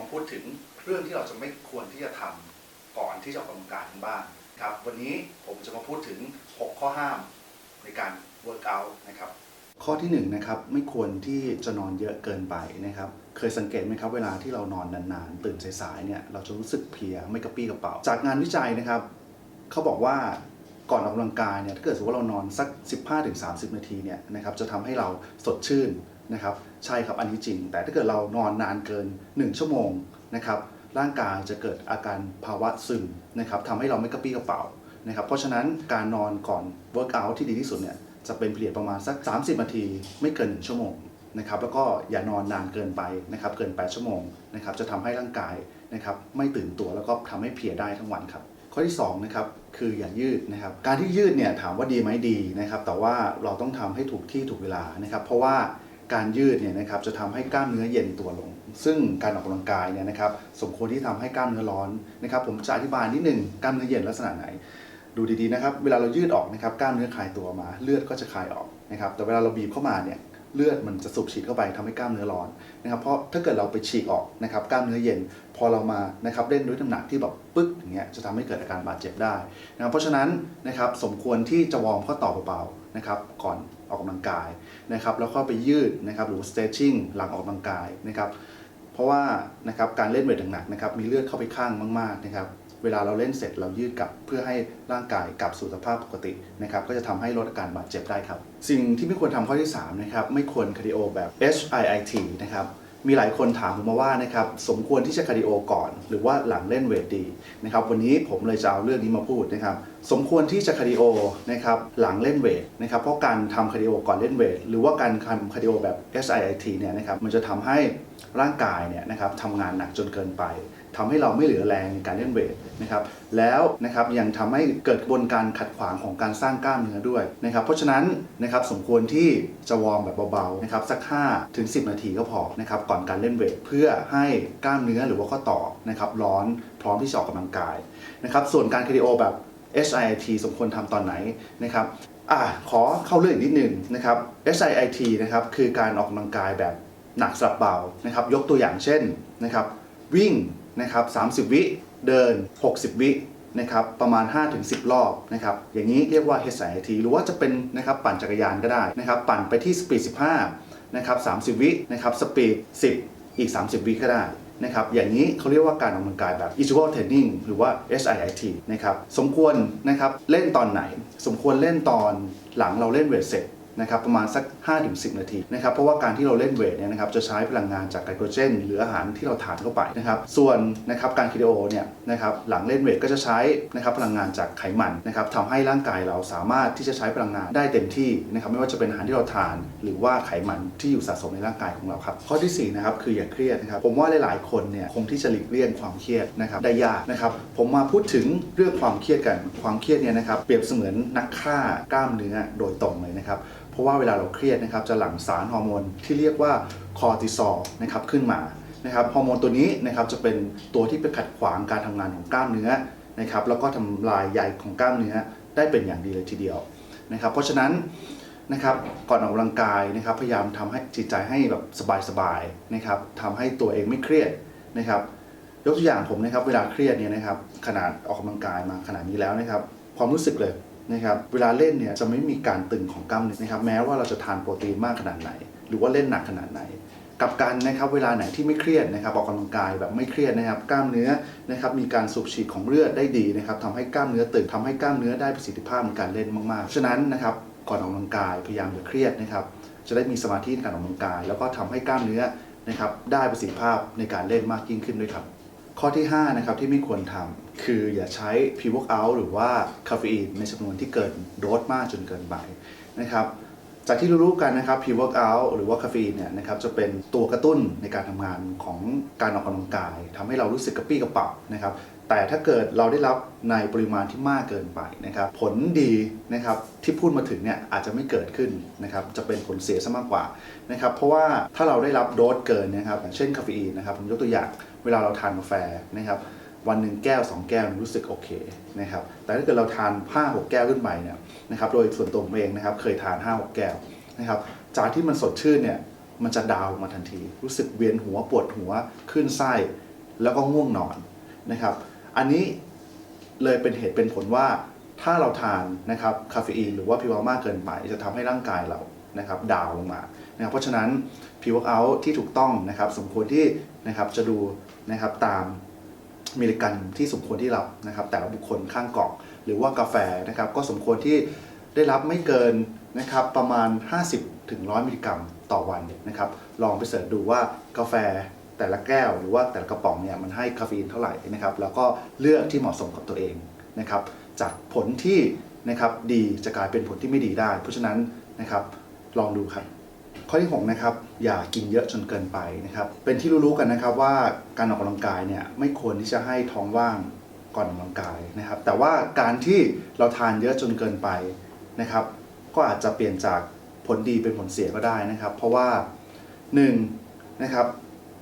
มาพูดถึงเรื่องที่เราจะไม่ควรที่จะทำก่อนที่จะออกกำลังกายกันบ้างครับ วันนี้ผมจะมาพูดถึง 6 ข้อห้ามในการ work out นะครับ ข้อที่1นงนะครับไม่ควรที่จะนอนเยอะเกินไปนะครับ เคยสังเกตไหมครับ เวลาที่เรานอนนานๆ ตื่นสายๆเนี่ยเราจะรู้สึกเพลียไม่กระปี้กระเป๋า จากงานวิจัยนะครับเขาบอกว่าก่อนออกกำลังกายเนี่ยถ้าเกิดสมมติว่าเรานอนสัก 15-30 นาทีเนี่ยนะครับจะทำให้เราสดชื่น นะครับใช่ครับอันนี้จริง แต่ถ้าเกิดเรานอนนานเกิน 1 ชั่วโมงนะครับร่างกายจะเกิดอาการภาวะซึมนะครับทำให้เราไม่กระปี้กระเป๋านะครับเพราะฉะนั้นการนอนก่อน work out ที่ดีที่สุดเนี่ยจะเป็นเพียประมาณสัก 30 นาทีไม่เกิน 1 ชั่วโมงนะครับแล้วก็อย่านอนนานเกินไปนะครับเกิน 8 ชั่วโมงนะครับจะทำให้ร่างกายนะครับไม่ตื่นตัวแล้วก็ทำให้เพลียได้ทั้งวันครับข้อที่2นะครับคืออย่ายืดนะครับการที่ยืดเนี่ยถามว่าดีไหมดีนะครับแต่ว่าเราต้องทำให้ถูกที่ถูกเวลานะครับเพราะว่า การยืดเนี่ยนะครับจะทำให้กล้ามเนื้อเย็นตัวลง ซึ่งการออกกำลังกายเนี่ยนะครับสมควรที่ทำให้กล้ามเนื้อร้อนนะครับ ผมจะอธิบายนิดหนึ่งกล้ามเนื้อเย็นลักษณะไหน ดูดีๆนะครับ เวลาเรายืดออกนะครับกล้ามเนื้อคลายตัวมา เลือดก็จะคลายออกนะครับ แต่เวลาเราบีบเข้ามาเนี่ยเลือดมันจะสูบฉีดเข้าไปทำให้กล้ามเนื้อร้อนนะครับ เพราะถ้าเกิดเราไปฉีกออกนะครับกล้ามเนื้อเย็น พอเรามานะครับเล่นด้วยน้ำหนักที่แบบปึ๊กอย่างเงี้ยจะทำให้เกิดอาการบาดเจ็บได้นะครับเพราะฉะนั้นนะครับสมควรที่จะวอร์มข้อต่อเบาๆนะครับก่อน ออกกำลังกายนะครับแล้วก็ไปยืดนะครับหรือ stretching หลังออกกำลังกายนะครับเพราะว่านะครับการเล่นเวทหนักๆนะครับมีเลือดเข้าไปข้างมากๆนะครับเวลาเราเล่นเสร็จเรายืดกลับเพื่อให้ร่างกายกลับสู่สภาพปกตินะครับก็จะทำให้ลดอาการบาดเจ็บได้ครับ สิ่งที่ไม่ควรทำข้อที่3นะครับไม่ควรคาร์ดิโอแบบ HIIT นะครับมีหลายคนถามผมมาว่านะครับสมควรที่จะคาร์ดิโอก่อน หรือว่าหลังเล่นเวทดีนะครับวันนี้ผมเลยจะเอาเรื่องนี้มาพูดนะครับ สมควรที่จะคาร์ดิโอนะครับหลังเล่นเวทนะครับเพราะการทำคาร์ดิโอก่อนเล่นเวทหรือว่าการทำคาร์ดิโอแบบ HIIT เนี่ยนะครับมันจะทำให้ร่างกายเนี่ยนะครับทำงานหนักจนเกินไปทำให้เราไม่เหลือแรงในการเล่นเวทนะครับแล้วนะครับยังทำให้เกิดกระบวนการขัดขวางของการสร้างกล้ามเนื้อด้วยนะครับเพราะฉะนั้นนะครับสมควรที่จะวอร์มแบบเบาๆนะครับสัก5ถึง10 นาทีก็พอนะครับก่อนการเล่นเวทเพื่อให้กล้ามเนื้อหรือว่าข้อต่อนะครับร้อนพร้อมที่จะออกกำลังกายนะครับส่วนการคาร์ดิโอแบบ HIT สมควรทำตอนไหนนะครับอะขอเข้าเรื่องอีกนิดนึงนะครับ HIIT นะครับคือการออกกำลังกายแบบหนักสลับเบานะครับยกตัวอย่างเช่นนะครับวิ่งนะครับ30 วิเดิน 60 วินะครับประมาณ 5-10 รอบนะครับอย่างนี้เรียกว่า HIIT หรือว่าจะเป็นนะครับปั่นจักรยานก็ได้นะครับปั่นไปที่สปีด 15นะครับ30 วินะครับสปีด 10 อีก 30 วิก็ได้ นะครับอย่างนี้เขาเรียกว่าการออกกำลังกายแบบ interval training หรือว่า HIIT นะครับสมควรนะครับเล่นตอนไหน สมควรเล่นตอนหลังเราเล่นเวทเสร็จ นะครับประมาณสัก 5-10 นาทีนะครับเพราะว่าการที่เราเล่นเวทเนี่ยนะครับจะใช้พลังงานจากไกลโคเจน หรืออาหารที่เราทานเข้าไปนะครับส่วนนะครับการคาร์ดิโอเนี่ยนะครับหลังเล่นเวทก็จะใช้นะครับพลังงานจากไขมันนะครับทำให้ร่างกายเราสามารถที่จะใช้พลังงานได้เต็มที่นะครับไม่ว่าจะเป็นอาหารที่เราทาน หรือว่าไขมันที่อยู่สะสมในร่างกายของเราครับข้อที่สี่นะครับคืออย่าเครียดนะครับผมว่าหลายๆคนเนี่ยคงที่จะหลีกเลี่ยงความเครียดนะครับได้ยากนะครับผมมาพูดถึงเรื่องความเครียดกันความเครียดเนี่ยนะครับเปรียบเสมือนนักฆ่ากล้ามเนื้อโดยตรงเลยนะครับ เพราะว่าเวลาเราเครียดนะครับจะหลั่งสารฮอร์โมนที่เรียกว่าคอร์ติซอลนะครับขึ้นมานะครับฮอร์โมนตัวนี้นะครับจะเป็นตัวที่ไปขัดขวางการทำงานของกล้ามเนื้อนะครับแล้วก็ทำลายใยของกล้ามเนื้อได้เป็นอย่างดีเลยทีเดียวนะครับเพราะฉะนั้นนะครับก่อนออกกำลังกายนะครับพยายามทำให้จิตใจให้แบบสบายๆนะครับทำให้ตัวเองไม่เครียดนะครับยกตัวอย่างผมนะครับเวลาเครียดเนี่ยนะครับขนาดออกกำลังกายมาขนาดนี้แล้วนะครับความรู้สึกเลย นะครับเวลาเล่นเนี่ยจะไม่มีการตึงของกล้ามเนื้อนะครับแม้ว่าเราจะทานโปรตีนมากขนาดไหน หรือว่าเล่นหนักขนาดไหน กับกันนะครับเวลาไหนที่ไม่เครียดนะครับออกกำลังกายแบบไม่เครียดนะครับกล้ามเนื้อนะครับมีการสูบฉีดของเลือดได้ดีนะครับทำให้กล้ามเนื้อตึงทำให้กล้ามเนื้อได้ประสิทธิภาพในการเล่นมากๆฉะนั้นนะครับก่อนออกกำลังกายพยายามอย่าเครียดนะครับจะได้มีสมาธิในการออกกำลังกาย แล้วก็ทำให้กล้ามเนื้อนะครับได้ประสิทธิภาพในการเล่นมากยิ่งขึ้นด้วยครับ ข้อที่ 5 นะครับที่ไม่ควรทำคืออย่าใช้พีวอกเอาหรือว่าคาเฟอีนในจำนวนที่เกินโดสมากจนเกินไปนะครับจากที่รู้ๆกันนะครับพีวอกเอาหรือว่าคาเฟอีนเนี่ยนะครับจะเป็นตัวกระตุ้นในการทำงานของการออกกำลังกายทำให้เรารู้สึกกระปรี้กระเป๋านะครับ แต่ถ้าเกิดเราได้รับในปริมาณที่มากเกินไปนะครับ ผลดีนะครับที่พูดมาถึงเนี่ยอาจจะไม่เกิดขึ้นนะครับจะเป็นผลเสียซะมากกว่านะครับเพราะว่าถ้าเราได้รับโดสเกินนะครับเช่นคาเฟอีนนะครับผมยกตัวอย่างเวลาเราทานกาแฟนะครับวันหนึ่งแก้ว 2 แก้วรู้สึกโอเคนะครับแต่ถ้าเกิดเราทาน5 6แก้วขึ้นไปเนี่ยนะครับโดยส่วนตัวผมเองนะครับเคยทาน5 6แก้วนะครับจากที่มันสดชื่นเนี่ยมันจะดาวมาทันที รู้สึกเวียนหัวปวดหัวขึ้นไส้แล้วก็ง่วงนอนนะครับ อันนี้เลยเป็นเหตุเป็นผลว่าถ้าเราทานนะครับคาเฟอีนหรือว่าพิวมากเกินไปจะทำให้ร่างกายเรานะครับดาวลงมานะครับเพราะฉะนั้นพิวเอาที่ถูกต้องนะครับสมควรที่นะครับจะดูนะครับตามมิลลิกรัมที่สมควรที่รับนะครับแต่ละบุคคลข้างกล่องหรือว่ากาแฟนะครับก็สมควรที่ได้รับไม่เกินนะครับประมาณ 50ถึง100 มิลลิกรัมต่อวันนะครับลองไปเสิร์ชดูว่ากาแฟ แต่ละแก้วหรือว่าแต่ละกระป๋องเนี่ยมันให้คาเฟอีนเท่าไหร่นะครับแล้วก็เลือกที่เหมาะสมกับตัวเองนะครับจากผลที่นะครับดีจะกลายเป็นผลที่ไม่ดีได้ เพราะฉะนั้นนะครับลองดูครับ ข้อที่6นะครับอย่ากินเยอะจนเกินไปนะครับเป็นที่รู้ๆกันนะครับว่าการออกกำลังกายเนี่ยไม่ควรที่จะให้ท้องว่างก่อนออกกำลังกายนะครับ แต่ว่าการที่เราทานเยอะจนเกินไปนะครับ ก็อาจจะเปลี่ยนจากผลดีเป็นผลเสียก็ได้นะครับ เพราะว่า1นะครับ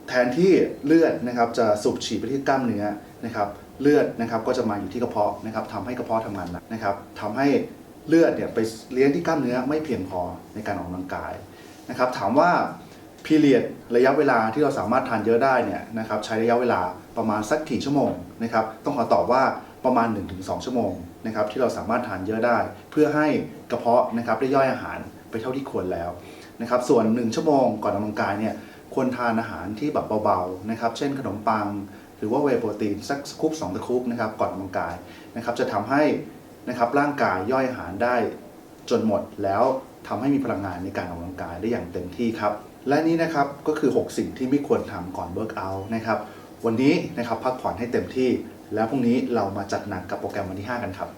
แทนที่เลือดนะครับจะสูบฉีดไปที่กล้ามเนื้อนะครับเลือดนะครับก็จะมาอยู่ที่กระเพาะนะครับทำให้กระเพาะทำงานหนักนะครับทำให้เลือดเนี่ยไปเลี้ยงที่กล้ามเนื้อไม่เพียงพอในการออกกำลังกายนะครับถามว่าพีเรียดระยะเวลาที่เราสามารถทานเยอะได้เนี่ยนะครับใช้ระยะเวลาประมาณสักกี่ชั่วโมงนะครับต้องขอตอบว่าประมาณ 1-2 ชั่วโมงนะครับที่เราสามารถทานเยอะได้ เพื่อให้กระเพาะนะครับได้ย่อยอาหารไปเท่าที่ควรแล้วนะครับส่วน 1 ชั่วโมงก่อนออกกำลังกายเนี่ย ควรทานอาหารที่แบบเบาๆนะครับเช่นขนมปัง หรือว่าเวโปรตีนสักคุปสองตะคุปนะครับก่อนออกกำลังกายนะครับจะทำให้นะครับร่างกายย่อยอาหารได้จนหมดแล้วทำให้มีพลังงานในการออกกำลังกายได้อย่างเต็มที่ครับ และนี่นะครับก็คือ 6 สิ่งที่ไม่ควรทำก่อนเวิร์กอันะครับวันนี้นะครับพักผ่อนให้เต็มที่ แล้วพรุ่งนี้เรามาจัดหนักกับโปรแกรมวันที่ 5 กันครับ